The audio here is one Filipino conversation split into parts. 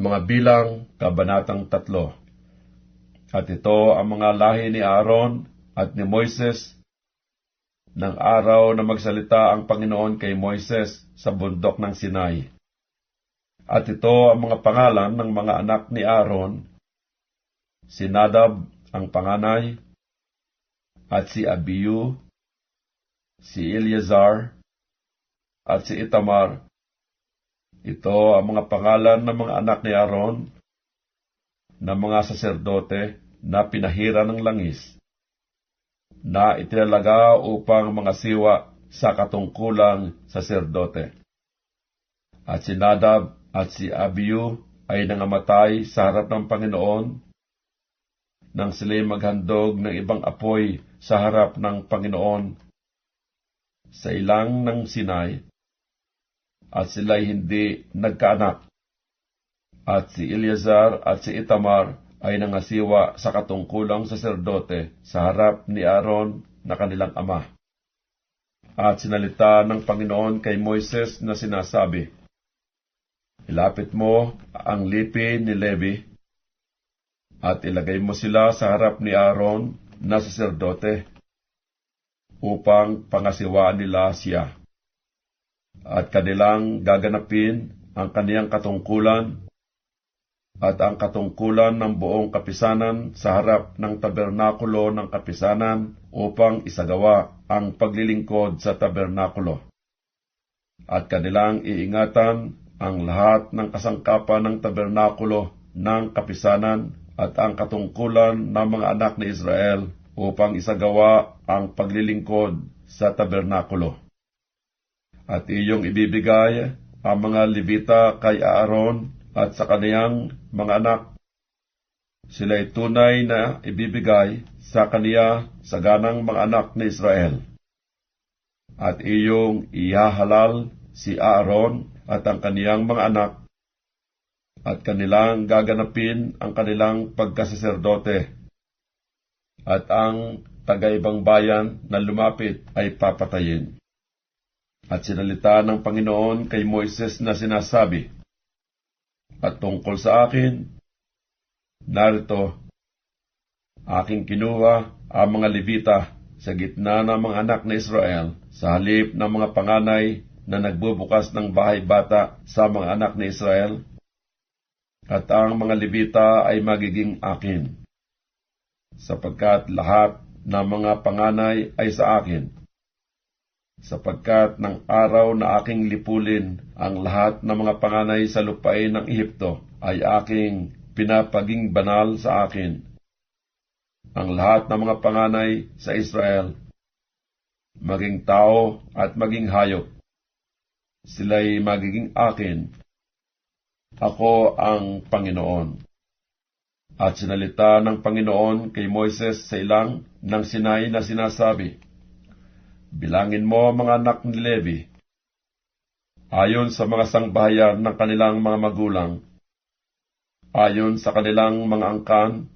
Mga bilang, Kabanatang 3 At ito ang mga lahi ni Aaron at ni Moises ng araw na magsalita ang Panginoon kay Moises sa bundok ng Sinai. At ito ang mga pangalan ng mga anak ni Aaron, si Nadab ang panganay, at si Abiyu, si Eleazar, at si Itamar. Ito ang mga pangalan ng mga anak ni Aaron, na mga saserdote na pinahira ng langis, na itinalaga upang mga siwa sa katungkulang saserdote. At si Nadab at si Abiyu ay nangamatay sa harap ng Panginoon nang sila'y maghandog ng ibang apoy sa harap ng Panginoon sa ilang ng Sinai at sila'y hindi nagkaanak. At si Eleazar at si Itamar ay nangasiwa sa katungkulang saserdote sa harap ni Aaron na kanilang ama. At sinalita ng Panginoon kay Moises na sinasabi, Ilapit mo ang lipi ni Levi at ilagay mo sila sa harap ni Aaron na saserdote upang pangasiwaan nila siya. At kanilang gaganapin ang kaniyang katungkulan at ang katungkulan ng buong kapisanan sa harap ng tabernakulo ng kapisanan upang isagawa ang paglilingkod sa tabernakulo. At kanilang iingatan ang lahat ng kasangkapan ng tabernakulo ng kapisanan at ang katungkulan ng mga anak ni Israel upang isagawa ang paglilingkod sa tabernakulo. At iyong ibibigay ang mga Levita kay Aaron at sa kaniyang mga anak. Sila'y tunay na ibibigay sa kaniya sa ganang mga anak ni Israel. At iyong ihahalal si Aaron at ang kaniyang mga anak at kanilang gaganapin ang kanilang pagkasaserdote. At ang tagaibang bayan na lumapit ay papatayin. At sinalita ng Panginoon kay Moises na sinasabi, At tungkol sa akin, narito, aking kinuha ang mga Levita sa gitna ng mga anak na Israel sa halip ng mga panganay na nagbubukas ng bahay bata sa mga anak ni Israel at ang mga Levita ay magiging akin, sapagkat lahat ng mga panganay ay sa akin, sapagkat ng araw na aking lipulin ang lahat ng mga panganay sa lupain ng Ehipto ay aking pinapaging banal sa akin. Ang lahat ng mga panganay sa Israel, maging tao at maging hayop, sila'y magiging akin ako ang Panginoon. At sinalita ng Panginoon kay Moises sa ilang ng Sinai na sinasabi, Bilangin mo mga anak ni Levi, ayon sa mga sangbahayan ng kanilang mga magulang, ayon sa kanilang mga angkan,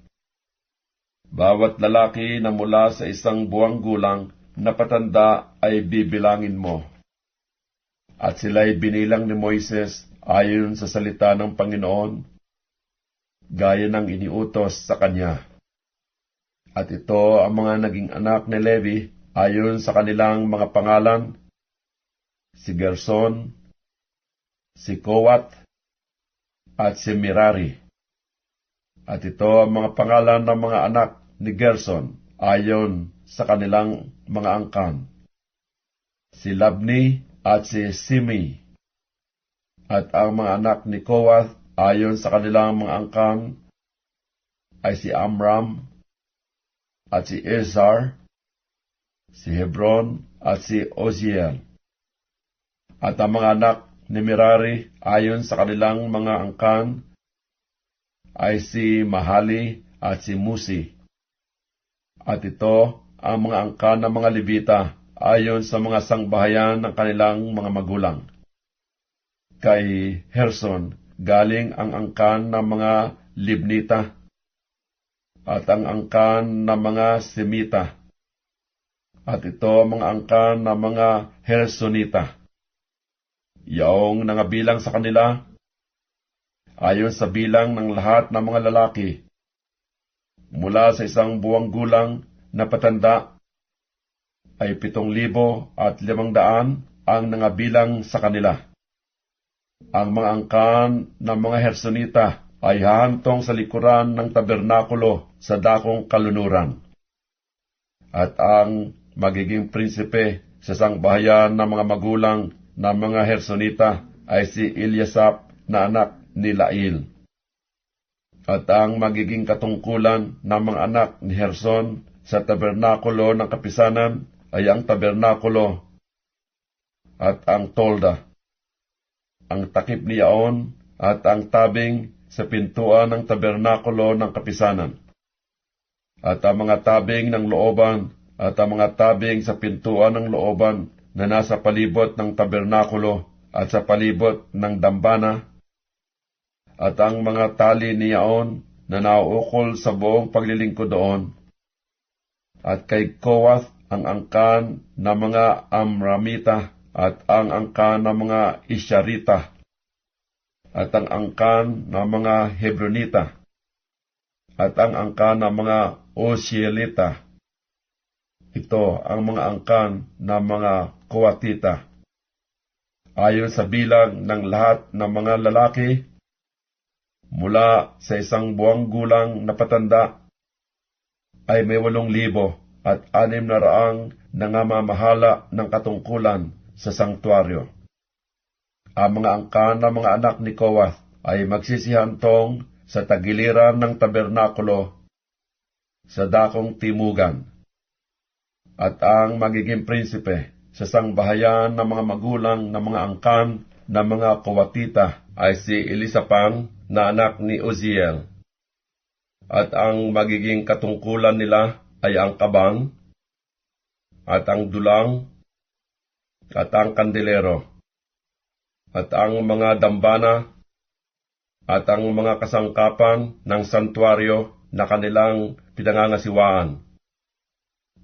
bawat lalaki na mula sa isang buwang gulang na patanda ay bibilangin mo. At sila'y binilang ni Moises ayon sa salita ng Panginoon, gaya ng iniutos sa kanya. At ito ang mga naging anak ni Levi ayon sa kanilang mga pangalan, si Gerson, si Kowat, at si Mirari. At ito ang mga pangalan ng mga anak ni Gerson ayon sa kanilang mga angkan. Si Labni at si Simi at ang mga anak ni Koath ayon sa kanilang mga angkan ay si Amram at si Ezar, si Hebron at si Oziel. At ang mga anak ni Merari ayon sa kanilang mga angkan ay si Mahali at si Musi. At ito ang mga angkan ng mga Levita ayon sa mga sangbahayan ng kanilang mga magulang kay Herson galing ang angkan ng mga Libnita at ang angkan ng mga Semita at ito ang mga angkan ng mga Hersonita. Yaong nangabilang sa kanila ayon sa bilang ng lahat ng mga lalaki. Mula sa isang buwang gulang na patanda ay pitong libo at limang daan ang nangabilang sa kanila. Ang mga angkan ng mga hersonita ay hahantong sa likuran ng tabernakulo sa dakong kalunuran. At ang magiging prinsipe sa sangbahayan ng mga magulang ng mga hersonita ay si Eliasap na anak ni Lail. At ang magiging katungkulan ng mga anak ni Herson sa tabernakulo ng kapisanan ay ang tabernakulo at ang tolda, ang takip ni Yaon at ang tabing sa pintuan ng tabernakulo ng kapisanan, at ang mga tabing ng looban at ang mga tabing sa pintuan ng looban na nasa palibot ng tabernakulo at sa palibot ng dambana, at ang mga tali ni Yaon na nauukol sa buong paglilingkod doon, at kay Kowath ang angkan ng mga Amramita at ang angkan ng mga Isyarita at ang angkan ng mga Hebronita at ang angkan ng mga Osielita. Ito ang mga angkan ng mga Kuwatita. Ayon sa bilang ng lahat ng mga lalaki, mula sa isang buwang gulang na patanda, ay may walong libo at anim na raang nangamamahala ng katungkulan sa sanktuaryo. Ang mga angkan ng mga anak ni Kowath ay magsisihantong sa tagiliran ng tabernakulo sa dakong timugan. At ang magiging prinsipe sa sangbahayan ng mga magulang ng mga angkan ng mga kawatita ay si Elisapang na anak ni Uziel. At ang magiging katungkulan nila ay ang kabang, at ang dulang, at ang kandelero, at ang mga dambana, at ang mga kasangkapan ng santuaryo na kanilang pinangangasiwaan,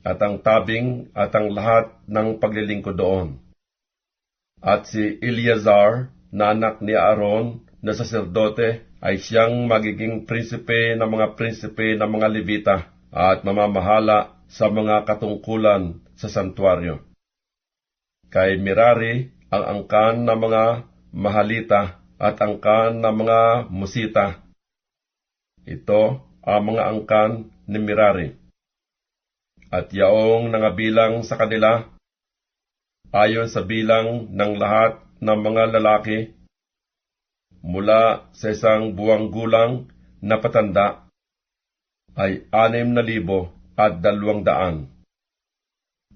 at ang tabing at ang lahat ng paglilingkod doon. At si Eleazar, na anak ni Aaron, na saserdote, ay siyang magiging prinsipe ng mga prinsipe ng mga Levita at mamamahala sa mga katungkulan sa santuaryo. Kay Mirari ang angkan ng mga mahalita at angkan ng mga musita. Ito ang mga angkan ni Mirari. At yaong nangabilang sa kanila, ayon sa bilang ng lahat ng mga lalaki, mula sa isang buwang gulang na patanda, ay anim na libo at dalawang daan.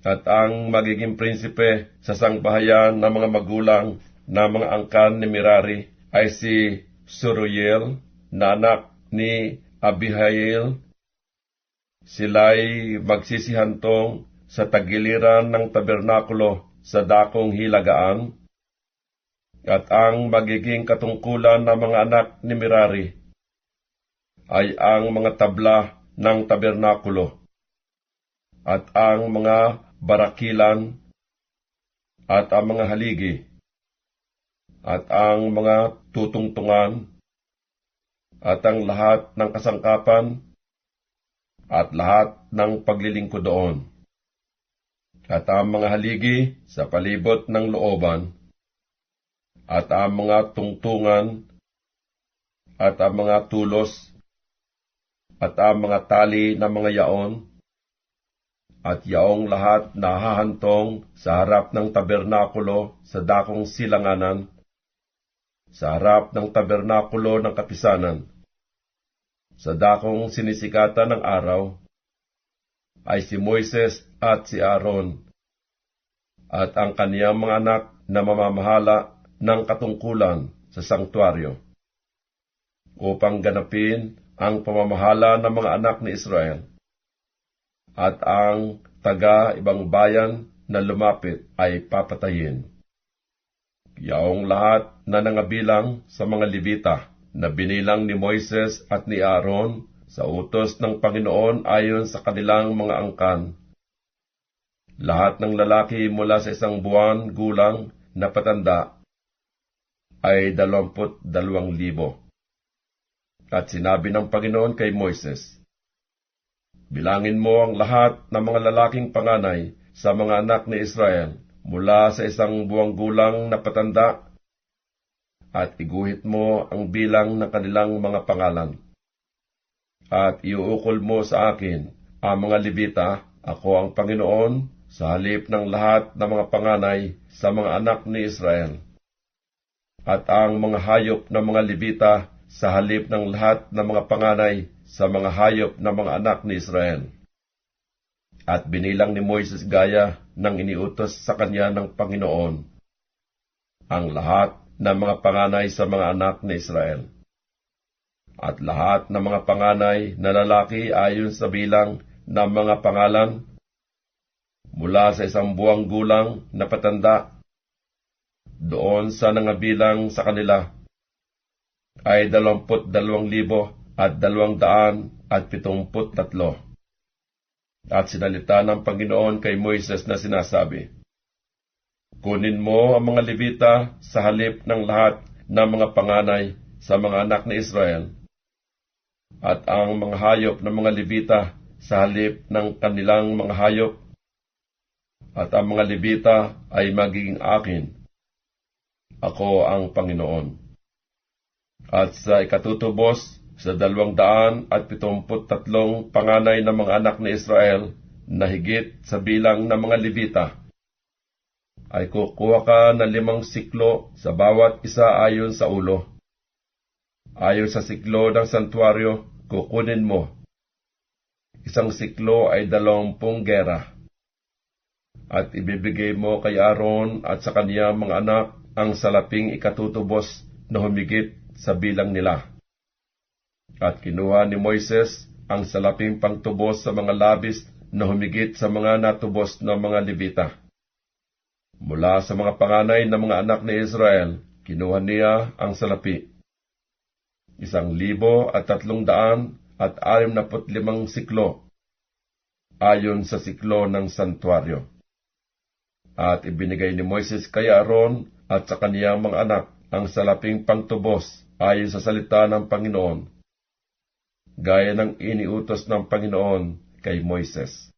At ang magiging prinsipe sa sangbahayan ng mga magulang na mga angkan ni Mirari ay si Suruyel na anak ni Abihail. Sila'y magsisihantong sa tagiliran ng tabernakulo sa dakong hilagaan, at ang magiging katungkulan ng mga anak ni Mirari ay ang mga tabla ng tabernakulo at ang mga barakilan at ang mga haligi at ang mga tutungtungan at ang lahat ng kasangkapan at lahat ng paglilingkod doon. At ang mga haligi sa palibot ng looban at ang mga tungtungan at ang mga tulos at ang mga tali ng mga yaon at yaong lahat nahahantong sa harap ng tabernakulo sa dakong silanganan sa harap ng tabernakulo ng kapisanan sa dakong sinisikatan ng araw ay si Moises at si Aaron at ang kaniyang mga anak na mamamahala ng katungkulan sa sanktuaryo upang ganapin ang pamamahala ng mga anak ni Israel at ang taga ibang bayan na lumapit ay papatayin. Yaong lahat na nangabilang sa mga Libita na binilang ni Moises at ni Aaron sa utos ng Panginoon ayon sa kanilang mga angkan. Lahat ng lalaki mula sa isang buwan gulang na patanda ay dalawamput dalawang libo. At sinabi ng Panginoon kay Moises, Bilangin mo ang lahat ng mga lalaking panganay sa mga anak ni Israel mula sa isang buwang gulang na patanda at iguhit mo ang bilang ng kanilang mga pangalan. At iuukol mo sa akin ang mga Libita, ako ang Panginoon, sa halip ng lahat ng mga panganay sa mga anak ni Israel. At ang mga hayop ng mga Libita sa halip ng lahat ng mga panganay sa mga hayop ng mga anak ni Israel. At binilang ni Moises gaya ng iniutos sa kanya ng Panginoon ang lahat ng mga panganay sa mga anak ni Israel. At lahat ng mga panganay na lalaki ayon sa bilang ng mga pangalan mula sa isang buwang gulang na patanda doon sa nangabilang sa kanila ay dalawamput dalawang libo at dalawang daan at pitumput tatlo. At sinalita ng Panginoon kay Moises na sinasabi, Kunin mo ang mga Levita sa halip ng lahat ng mga panganay sa mga anak ni Israel, at ang mga hayop ng mga Levita sa halip ng kanilang mga hayop, at ang mga Levita ay magiging akin. Ako ang Panginoon. At sa ikatutubos sa dalawang daan at pitumput tatlong panganay ng mga anak ni Israel na higit sa bilang ng mga Levita, ay kukuha ka ng limang siklo sa bawat isa ayon sa ulo. Ayon sa siklo ng santuario, kukunin mo. Isang siklo ay dalawampung gera. At ibibigay mo kay Aaron at sa kaniyang mga anak ang salaping ikatutubos na humigit sa bilang nila at kinuha ni Moises ang salaping pangtubos sa mga labis na humigit sa mga natubos ng mga Levita. Mula sa mga panganay ng mga anak ni Israel, kinuha niya ang salapi. Isang libo at tatlong daan at alim na limang siklo, ayon sa siklo ng santuario. At ibinigay ni Moises kay Aaron at sa kaniyang mga anak ang salaping pangtubos ayon sa salita ng Panginoon gaya ng iniutos ng Panginoon kay Moises.